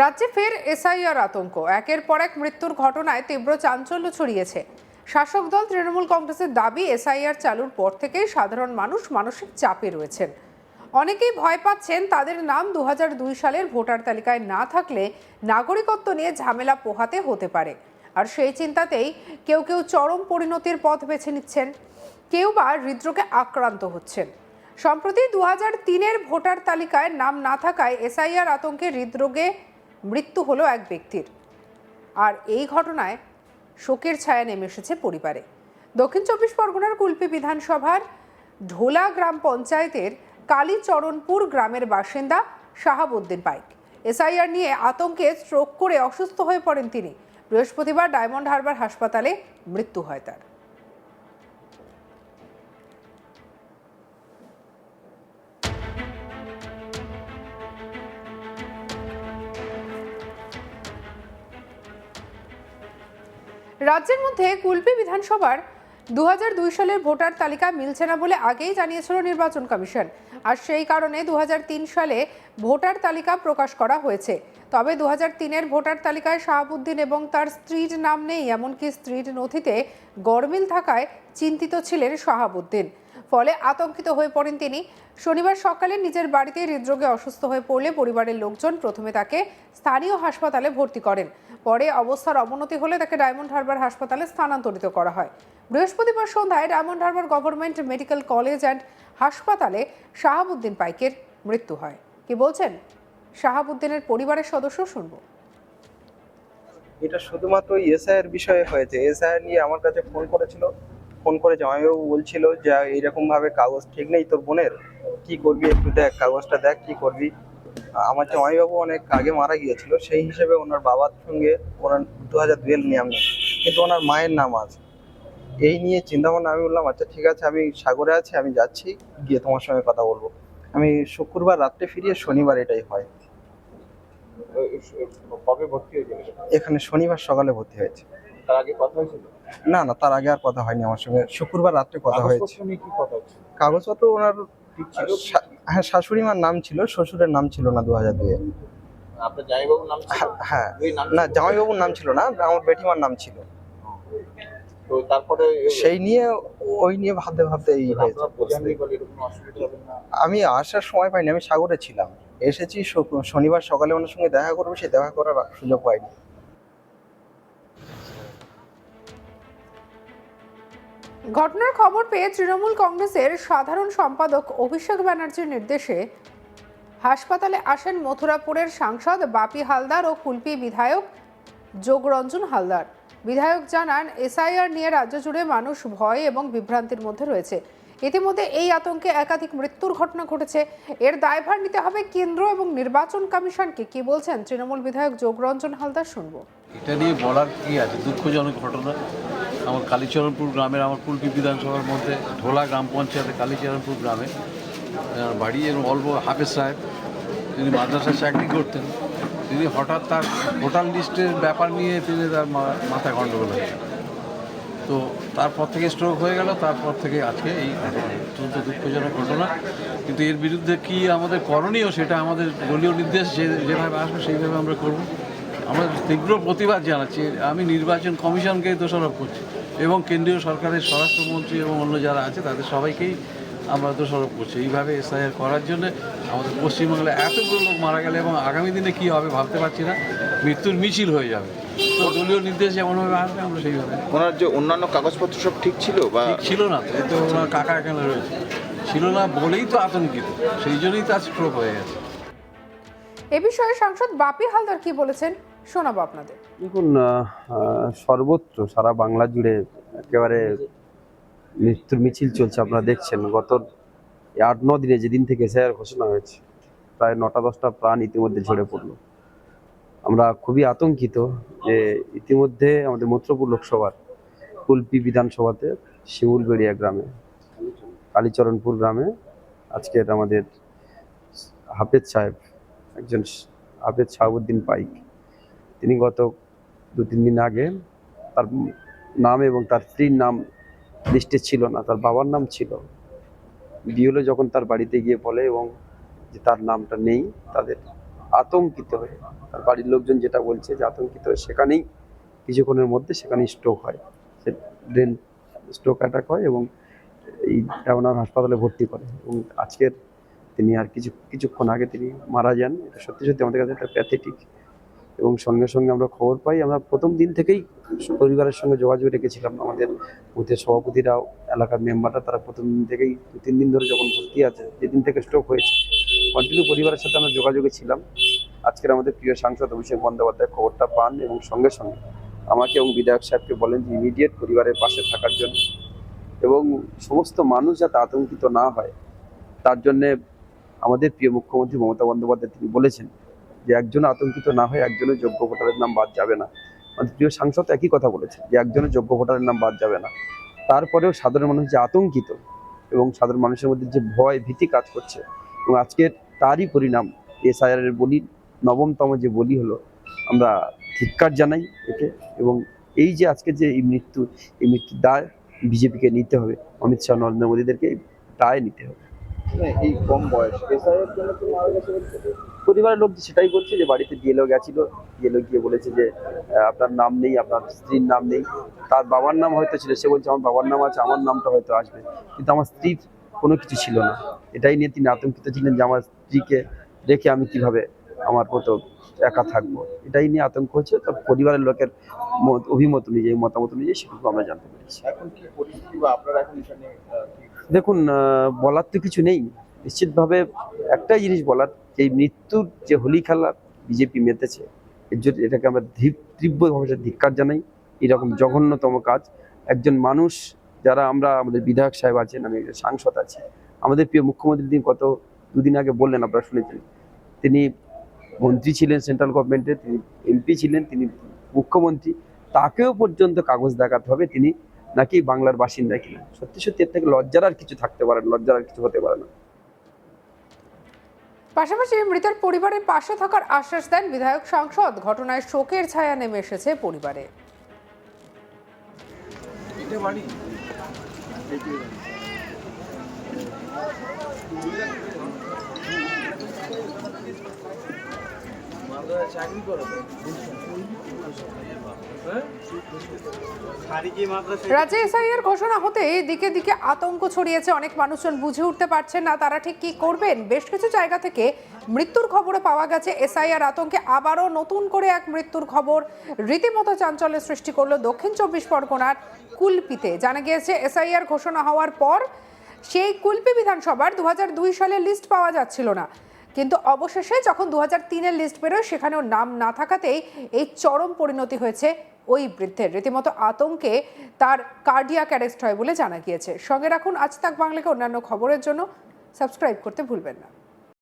রাজ্যে ফের এসআইআর আতঙ্ক। একের পর এক মৃত্যুর ঘটনায় তীব্র চাঞ্চল্য ছড়িয়েছে। শাসক দল তৃণমূল কংগ্রেসের দাবি, এসআইআর চালুর পর থেকেই সাধারণ মানুষ মানসিক চাপে রয়েছেন। অনেকেই ভয় পাচ্ছেন তাদের নাম দু হাজার দুই সালের ভোটার তালিকায় না থাকলে নাগরিকত্ব নিয়ে ঝামেলা পোহাতে হতে পারে। আর সেই চিন্তাতেই কেউ কেউ চরম পরিণতির পথ বেছে নিচ্ছেন। কেউ বা হৃদরোগে আক্রান্ত হচ্ছেন। সম্প্রতি দু হাজার তিনের ভোটার তালিকায় নাম না থাকায় এসআইআর আতঙ্কে হৃদরোগে মৃত্যু হলো এক ব্যক্তির। আর এই ঘটনায় শোকের ছায়া নেমে এসেছে পরিবারে। দক্ষিণ চব্বিশ পরগনার কুলপি বিধানসভার ঢোলা গ্রাম পঞ্চায়েতের কালীচরণপুর গ্রামের বাসিন্দা শাহাবুদ্দিন পাইক। এসআইআর নিয়ে আতঙ্কে স্ট্রোক করে অসুস্থ হয়ে পড়েন তিনি। বৃহস্পতিবার ডায়মন্ড হারবার হাসপাতালে মৃত্যু হয় তার। রাজ্যের মধ্যে কুলপি বিধানসভার দু হাজার দুই সালের ভোটার তালিকা মিলছে না বলে আগেই জানিয়েছিল নির্বাচন কমিশন। আর সেই কারণে দু হাজার তিন সালে ভোটার তালিকা প্রকাশ করা হয়েছে। তবে দু তিনের ভোটার তালিকায় শাহাবুদ্দিন এবং তার স্ত্রীর নাম নেই, এমনকি স্ত্রীর নথিতে গরমিল থাকায় চিন্তিত ছিলেন শাহাবুদ্দিন। ফলে আতঙ্কিত হয়ে পড়েন তিনি। শনিবার সকালে নিজের বাড়িতে হৃদরোগে অসুস্থ হয়ে পড়লে পরিবারের লোকজন প্রথমে তাকে স্থানীয় হাসপাতালে ভর্তি করেন। পরে অবস্থার অবনতি হলে তাকে ডায়মন্ড হারবার হাসপাতালে স্থানান্তরিত করা হয়। বৃহস্পতিবার সন্ধ্যায় Diamond Harbour Government Medical College and হাসপাতালে শাহাবুদ্দিন পাইকের মৃত্যু হয়। কি বলছেন? শাহাবুদ্দিনের পরিবারের সদস্য শুনব। এটা শুধুমাত্র এসআইয়ের বিষয়ে হয়েছে। এসআইআর নিয়ে আমার কাছে ফোন করেছিল। ফোন করে জামাইবাবু বলছিল যে এইরকম ভাবে কাগজ ঠিক নেই তোর বোনের। কি করবি একটু দেখ কাগজটা দেখ কি করবি। আমার জামাইবাবু অনেক আগে মারা গিয়েছিল সেই হিসেবে ওনার বাবার সঙ্গে ওনার দু হাজার দুয়ের নিয়ম নেই কিন্তু ওনার মায়ের নাম আছে। এই নিয়ে চিন্তা ভাবনা আমি বললাম আচ্ছা ঠিক আছে আমি সাগরে আছি আমি যাচ্ছি গিয়ে তোমার সঙ্গে কথা বলব। আমি শুক্রবার রাত্রে ফিরিয়ে শনিবার এটাই হয়। কবে ভর্তি হয়েছিল? এখানে শনিবার সকালে ভর্তি হয়েছে। তার আগে কথা হয়েছিল? না না তার আগে আর কথা হয়নি আমার সঙ্গে। শুক্রবার রাত্রে কথা হয়েছে। কাগজপত্র ওনার হ্যাঁ শাশুড়ি মার নাম ছিল শ্বশুরের নাম ছিল না দু হাজার দুয়ে নাম ছিল? হ্যাঁ না জামাইবাবুর নাম ছিল না আমার বেটিমার নাম ছিল। তো তারপরে সেই নিয়ে ওই নিয়ে ভাবতে ভাবতে এই আমি আসার সময় পাইনি আমি সাগরে ছিলাম। এসেছি শনিবার সকালে ওনার সঙ্গে দেখা করব সে দেখা করার সুযোগ পাইনি ঘটনার খবর পেয়ে তৃণমূল কংগ্রেসের সাধারণ সম্পাদক অভিষেক ব্যানার্জির নির্দেশে হাসপাতালে আসেন মথুরাপুরের সাংসদ বাপি হালদার ও কুলপি বিধায়ক যোগরঞ্জন হালদার। বিধায়ক জানান, এসআইআর নিয়ে রাজ্য জুড়ে মানুষ ভয় এবং বিভ্রান্তির মধ্যে রয়েছে। ইতিমধ্যে এই আতঙ্কে একাধিক মৃত্যুর ঘটনা ঘটেছে। এর দায়ভার নিতে হবে কেন্দ্র এবং নির্বাচন কমিশনকে। কি বলছেন তৃণমূল বিধায়ক যোগরঞ্জন হালদার শুনব। এটা নিয়ে বলার কি আছে? দুঃখজনক ঘটনা। আমার কালীচরণপুর গ্রামের আমার কুলপি বিধানসভার মধ্যে ঢোলা গ্রাম পঞ্চায়েতে কালীচরণপুর গ্রামে। বাড়ি এবং অল্প হাফেজ সাহেব, তিনি মাদ্রাসায় চাকরি করতেন। তিনি হঠাৎ তার ভোটার লিস্টের ব্যাপার নিয়ে তিনি তার মা- মাথায় গণ্ডগোল হয়ে তো তারপর থেকে স্ট্রোক হয়ে গেল, তারপর থেকে আজকে এই অত্যন্ত দুঃখজনক ঘটনা। কিন্তু এর বিরুদ্ধে কি আমাদের করণীয় সেটা আমাদের দলীয় নির্দেশ যে, যেভাবে আসবে সেইভাবে আমরা করব। আমরা তীব্র প্রতিবাদ জানাচ্ছি। আমি নির্বাচন কমিশনকে দোষারোপ করছি এবং কেন্দ্রীয় সরকারের স্বরাষ্ট্রমন্ত্রী এবং অন্য যারা আছে তাদের সবাইকেই আমরা দোষারোপ করছি। এইভাবে এসআইআর করার জন্য আমাদের পশ্চিমবাংলায় এতগুলো লোক মারা গেলে এবং আগামী দিনে কী হবে ভাবতে পারছি না। মৃত্যুর মিছিল হয়ে যাবে। তো দলীয় নির্দেশ যেমনভাবে আসবে আমরা সেইভাবে। ওনার যে অন্যান্য কাগজপত্র সব ঠিক ছিল বা ঠিক ছিল না তো ওনার কাকা এখানে রয়েছে। ছিল না বলেই তো আতঙ্কিত সেই জন্যই তার স্ট্রোক হয়ে গেছে। এ বিষয়ে সাংসদ বাপি হালদার কি বলেছেন? শোনাবো আপনাদের। দেখুন সর্বত্র সারা বাংলা জুড়ে একেবারে মৃত্যুর মিছিল চলছে, আপনারা দেখছেন। গত আট, ন দিনে যেদিন থেকে এসআইআর ঘোষণা হয়েছে, প্রায় নটা, দশটা প্রাণ ইতিমধ্যে ঝরে পড়ল। আমরা খুবই আতঙ্কিত যে ইতিমধ্যে আমাদের মৈত্রপুর লোকসভার কুলপি বিধানসভাতে শিমুলবেড়িয়া গ্রামে, কালীচরণপুর গ্রামে আজকের আমাদের হাফেজ সাহেব, একজন হাফেজ শাহাবুদ্দিন পাইক তিনি গত দু তিন দিন আগে তার নাম এবং তার স্ত্রীর নাম লিস্টে ছিল না, তার বাবার নাম ছিল। বিওলে যখন তার বাড়িতে গিয়ে বলে এবং যে তার নামটা নেই, তাদের আতঙ্কিত হয়ে, তার বাড়ির লোকজন যেটা বলছে যে আতঙ্কিত হয়ে সেখানেই কিছুক্ষণের মধ্যে সেখানেই স্ট্রোক হয়। সে ব্রেন স্ট্রোক অ্যাটাক হয় এবং এই ওনার হাসপাতালে ভর্তি করে এবং আজকের তিনি আর কিছু, কিছুক্ষণ আগে তিনি মারা যান। এটা সত্যি সত্যি আমাদের কাছে একটা প্যাথেটিক এবং সঙ্গে সঙ্গে আমরা খবর পাই। আমরা প্রথম দিন থেকেই পরিবারের সঙ্গে যোগাযোগ রেখেছিলাম। আমাদের বুথের সভাপতিরাও, এলাকার মেম্বাররা তারা প্রথম দিন থেকেই দু, তিন দিন ধরে যখন ভর্তি আছে, যেদিন থেকে স্ট্রোক হয়েছে কন্টিনিউ পরিবারের সাথে আমরা যোগাযোগে ছিলাম। আজকের আমাদের প্রিয় সাংসদ অভিষেক বন্দ্যোপাধ্যায় খবরটা পান এবং সঙ্গে সঙ্গে আমাকে এবং বিধায়ক সাহেবকে বলেন যে ইমিডিয়েট পরিবারের পাশে থাকার জন্য এবং সমস্ত মানুষ যাতে আতঙ্কিত না হয়, তার জন্যে আমাদের প্রিয় মুখ্যমন্ত্রী মমতা বন্দ্যোপাধ্যায় তিনি বলেছেন যে একজন আতঙ্কিত না হয় একজনের যোগ্য ভোটারের নাম বাদ যাবে না। আমাদের প্রিয় সাংসদ একই কথা বলেছে, যে একজনের যোগ্য ভোটারের নাম বাদ যাবে না। তারপরেও সাধারণ মানুষ যে আতঙ্কিত এবং সাধারণ মানুষের মধ্যে যে ভয় ভীতি কাজ করছে এবং আজকের তারই পরিণাম এসআইআর এর বলি, নবমতম যে বলি হলো, আমরা ধিক্কার জানাই এতে এবং এই যে আজকে যে এই মৃত্যু, এই মৃত্যুর দায় বিজেপিকে নিতে হবে, অমিত শাহ, নরেন্দ্র মোদীদেরকে দায় নিতে হবে। এই কম বয়স। এসআইয়ের জন্য কি মারা গেছে পরিবারের লোক সেটাই বলছে যে বাড়িতে ডিএলও গেছিল। ডিএলও গিয়ে বলেছে যে আপনার নাম নেই, আপনার স্ত্রীর নাম নেই। তার বাবার নাম হয়তো ছিল। সে বলছে, আমার বাবার নাম আছে, আমার নামটা হয়তো আসবে। কিন্তু আমার স্ত্রীর কোনো কিছু ছিল না। এটাই নিয়ে তিনি আতঙ্কিত ছিলেন যে, আমার স্ত্রীকে রেখে আমি কীভাবে আমার মতো একা থাকব? এটাই নিয়ে আতঙ্ক হচ্ছে। তার পরিবারের লোকের মত- অভিমত অনুযায়ী, মতামত অনুযায়ী সেটুকু আমরা জানতে পেরেছি। এখন কি পরিস্থিতি বা আপনারা এখন দেখুন বলার তো কিছু নেই। নিশ্চিতভাবে একটাই জিনিস বলার যে মৃত্যুর যে হোলি খেলা বিজেপি মেতেছে, এর জন্য এটাকে আমরা তীব্রভাবে ধিক্কার জানাই। এরকম জঘন্যতম কাজ। একজন মানুষ যারা আমরা, আমাদের বিধায়ক সাহেব আছেন, আমি একজন সাংসদ আছি, আমাদের প্রিয় মুখ্যমন্ত্রী তিনি গত দুদিন আগে বললেন, আপনারা শুনেছেন, তিনি মন্ত্রী ছিলেন সেন্ট্রাল গভর্নমেন্টের তিনি এমপি ছিলেন, তিনি মুখ্যমন্ত্রী, তাকেও পর্যন্ত কাগজ দেখাতে হবে। তিনি নাকি বাংলার বাসিন্দা কিনা? সত্যি সত্যি এর থেকে লজ্জার আর কিছু থাকতে পারে না লজ্জার আর কিছু হতে পারে না। পাশাপাশি মৃতের পরিবারের পাশে থাকার আশ্বাস দেন বিধায়ক সাংসদ। ঘটনায় শোকের ছায়া নেমে এসেছে পরিবারে। রাজ্যে এসআইআর ঘোষণা হতে দিকে দিকে আতঙ্ক ছড়িয়েছে। অনেক মানুষজন বুঝে উঠতে পারছেন না তারা ঠিক কি করবেন। বেশ কিছু জায়গা থেকে মৃত্যুর খবরও পাওয়া গেছে। এসআইআর আতঙ্কে আবারও নতুন করে এক মৃত্যুর খবর রীতিমতো চাঞ্চল্যের সৃষ্টি করল দক্ষিণ চব্বিশ পরগনার কুলপিতে। জানা গিয়েছে এসআইআর ঘোষণা হওয়ার পর সেই কুলপি বিধানসভার দু হাজার দুই সালে লিস্ট পাওয়া যাচ্ছিল না। কিন্তু অবশেষে যখন দু হাজার তিনের লিস্ট বেরোয়, সেখানেও নাম না থাকাতেই এই চরম পরিণতি হয়েছে ওই বৃদ্ধের। রীতিমতো আতঙ্কে তার কার্ডিয়া অ্যারেস্ট হয় বলে জানা গিয়েছে। সঙ্গে রাখুন আজ তাক বাংলাকে অন্যান্য খবরের জন্য। সাবস্ক্রাইব করতে ভুলবেন না।